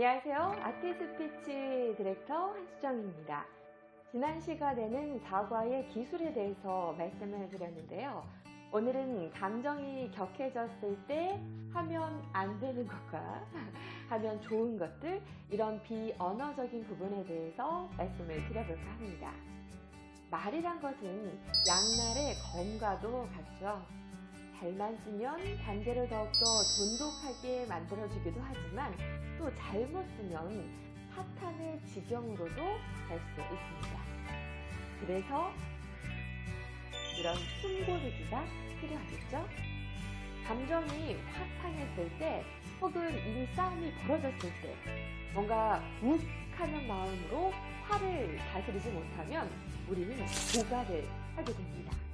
안녕하세요. 아티스피치 디렉터 한수정입니다. 지난 시간에는 사과의 기술에 대해서 말씀을 드렸는데요. 오늘은 감정이 격해졌을 때 하면 안 되는 것과 하면 좋은 것들, 이런 비언어적인 부분에 대해서 말씀을 드려볼까 합니다. 말이란 것은 양날의 검과도 같죠. 잘만 쓰면 단계를 더욱더 돈독하게 만들어주기도 하지만 또 잘못 쓰면 사탄의 지경으로도 갈 수 있습니다. 그래서 이런 숨고르기가 필요하겠죠? 감정이 확 상했을 때 혹은 이미 싸움이 벌어졌을 때 뭔가 욱 하는 마음으로 화를 다스리지 못하면 우리는 도발을 하게 됩니다.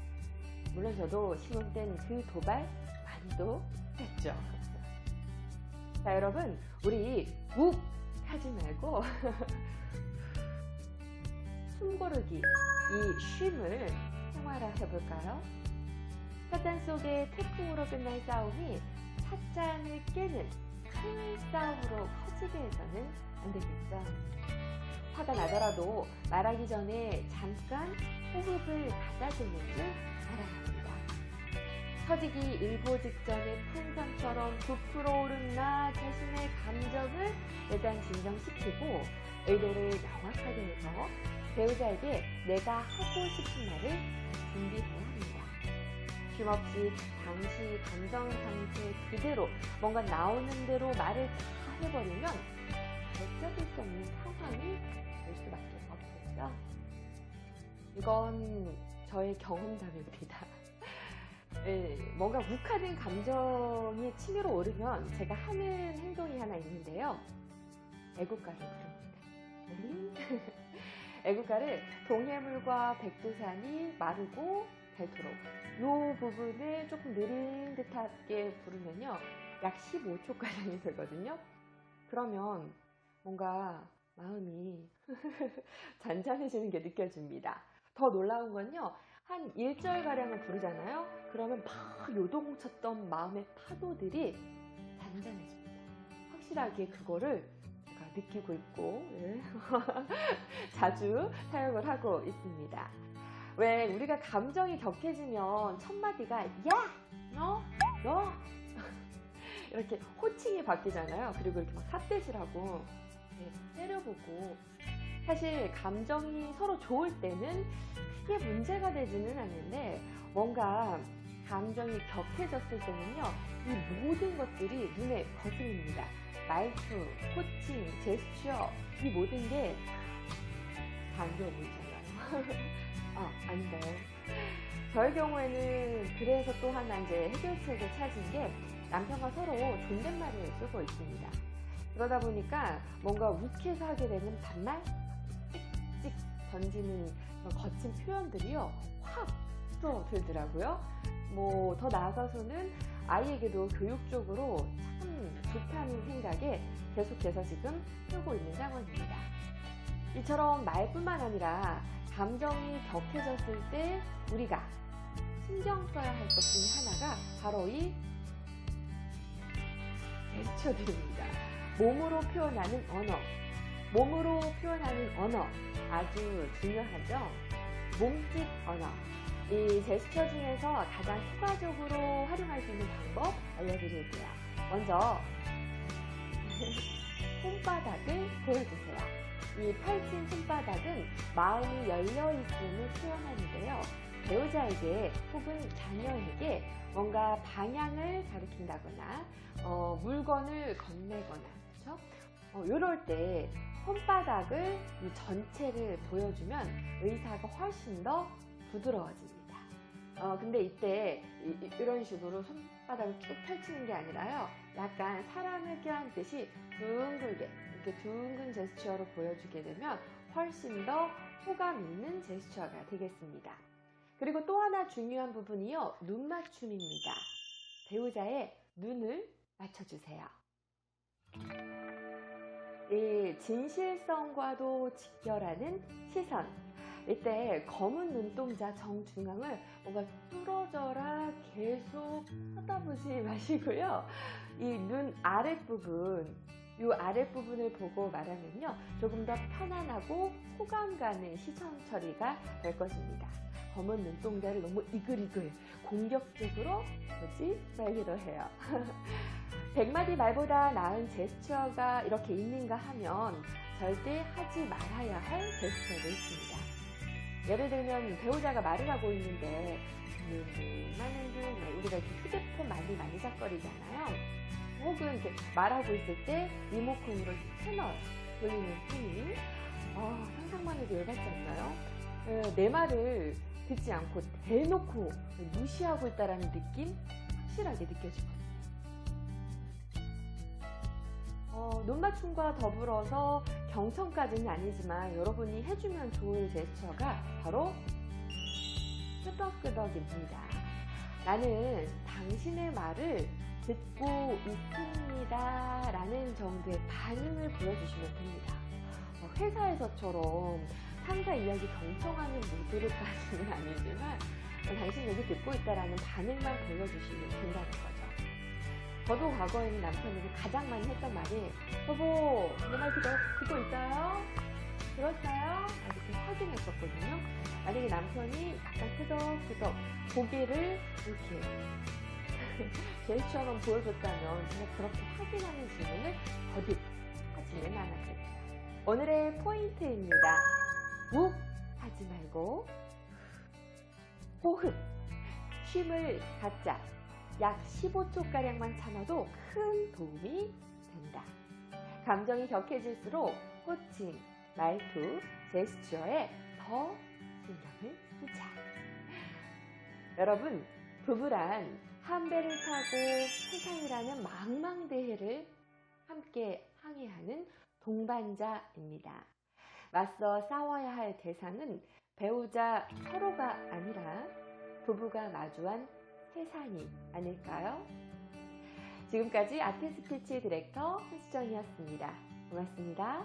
물론 저도 신혼 땐 그 도발 많이도 했죠. 자, 여러분, 우리 욱 하지 말고 숨고르기, 이 쉼을 생활화 해 볼까요? 사탄 속의 태풍으로 끝날 싸움이 사짠을 깨는 큰 싸움으로 커지게 해서는 안 되겠죠. 화가 나더라도 말하기 전에 잠깐 호흡을 가다듬는 줄 합니다. 터지기 일보 직전의 풍선처럼 부풀어 오른 나 자신의 감정을 일단 진정시키고 의도를 명확하게 해서 배우자에게 내가 하고 싶은 말을 준비해야 합니다. 쉼없이 당시 감정 상태 그대로 뭔가 나오는 대로 말을 다 해버리면 어쩌을 수 없는 상황이 될 수밖에 없겠죠. 이건 저의 경험담입니다. 네, 뭔가 욱하는 감정이 치밀어 오르면 제가 하는 행동이 하나 있는데요. 애국가를 부릅니다. 애국가를 동해물과 백두산이 마르고 닳도록 이 부분을 조금 느린 듯하게 부르면요. 약 15초가량이 되거든요. 그러면 뭔가 마음이 잔잔해지는 게 느껴집니다. 더 놀라운 건요. 한 1절가량을 부르잖아요. 그러면 막 요동쳤던 마음의 파도들이 잔잔해집니다. 확실하게 그거를 제가 느끼고 있고 예. 자주 사용을 하고 있습니다. 왜 우리가 감정이 격해지면 첫 마디가 야, 너, 너 이렇게 호칭이 바뀌잖아요. 그리고 이렇게 막 삿대질하고 네, 때려보고 사실 감정이 서로 좋을 때는 크게 문제가 되지는 않는데 뭔가 감정이 격해졌을 때는요 이 모든 것들이 눈에 거슬립니다. 말투, 코칭, 제스처 이 모든 게 좋아 보이잖아요. 아 아닌가요 저의 경우에는 그래서 또 하나 이제 해결책을 찾은 게 남편과 서로 존댓말을 쓰고 있습니다. 그러다 보니까 뭔가 욱해서 하게 되는 반말 던지는 거친 표현들이요 확 줄어들더라고요. 뭐 더 나아가서는 아이에게도 교육적으로 참 좋다는 생각에 계속해서 지금 쓰고 있는 상황입니다. 이처럼 말뿐만 아니라 감정이 격해졌을 때 우리가 신경 써야 할 것 중에 하나가 바로 이 제스처들입니다. 몸으로 표현하는 언어. 몸으로 표현하는 언어 아주 중요하죠. 몸짓 언어. 이 제스처 중에서 가장 효과적으로 활용할 수 있는 방법 알려드릴게요. 먼저 손바닥을 보여주세요. 이 펼친 손바닥은 마음이 열려 있음을 표현하는데요. 배우자에게 혹은 자녀에게 뭔가 방향을 가리킨다거나 어, 물건을 건네거나 그렇죠? 어, 이럴 때 손바닥을 이 전체를 보여주면 의사가 훨씬 더 부드러워집니다. 어, 근데 이때 이, 런 식으로 손바닥을 쭉 펼치는 게 아니라요. 약간 사람을 껴안듯이 둥글게 이렇게 둥근 제스처로 보여주게 되면 훨씬 더 호감 있는 제스처가 되겠습니다. 그리고 또 하나 중요한 부분이요. 눈 맞춤입니다. 배우자의 눈을 맞춰주세요. 이 진실성과도 직결하는 시선. 이때 검은 눈동자 정중앙을 뭔가 뚫어져라 계속 쳐다보지 마시고요. 이 눈 아랫부분 이 아랫부분을 보고 말하면요. 조금 더 편안하고 호감 가는 시선 처리가 될 것입니다. 검은 눈동자를 너무 이글이글 공격적으로 뭐지? 말기도 해요. 백마디 말보다 나은 제스처가 이렇게 있는가 하면 절대 하지 말아야 할 제스처도 있습니다. 예를 들면 배우자가 말을 하고 있는데 하는 중 우리가 휴대폰 많이 만지작거리잖아요. 혹은 이렇게 말하고 있을 때 리모컨으로 채널 돌리는 힘이 아, 상상만 해도 열받지 않나요? 에, 내 말을 듣지 않고 대놓고 무시하고 있다라는 느낌 확실하게 느껴지거든요. 어, 눈 맞춤과 더불어서 경청까지는 아니지만 여러분이 해주면 좋을 제스처가 바로 끄덕끄덕입니다. 나는 당신의 말을 듣고 있습니다. 라는 정도의 반응을 보여주시면 됩니다. 어, 회사에서처럼 상사 이야기 경청하는 모드로까지는 아니지만 어, 당신 얘기 듣고 있다라는 반응만 보여주시면 된다는 거죠. 저도 과거에는 남편에게 가장 많이 했던 말이 여보 내 말 듣고, 듣고 있어요? 들었어요? 이렇게 확인했었거든요. 만약에 남편이 약간 끄덕끄덕 고개를 이렇게 제스처만 보여줬다면 정말 그렇게 확인하는 질문을 거듭 하지는 않았습니다. 오늘의 포인트입니다. 욱 하지 말고 호흡, 쉼을 갖자. 약 15초가량만 참아도 큰 도움이 된다. 감정이 격해질수록 호칭, 말투, 제스처에 더 신경을 쓰자. 여러분, 부부란 한 배를 타고 세상이라는 망망대해를 함께 항해하는 동반자입니다. 맞서 싸워야 할 대상은 배우자 서로가 아니라 부부가 마주한 세상이 아닐까요? 지금까지 아트 스피치 디렉터 한수정이었습니다. 고맙습니다.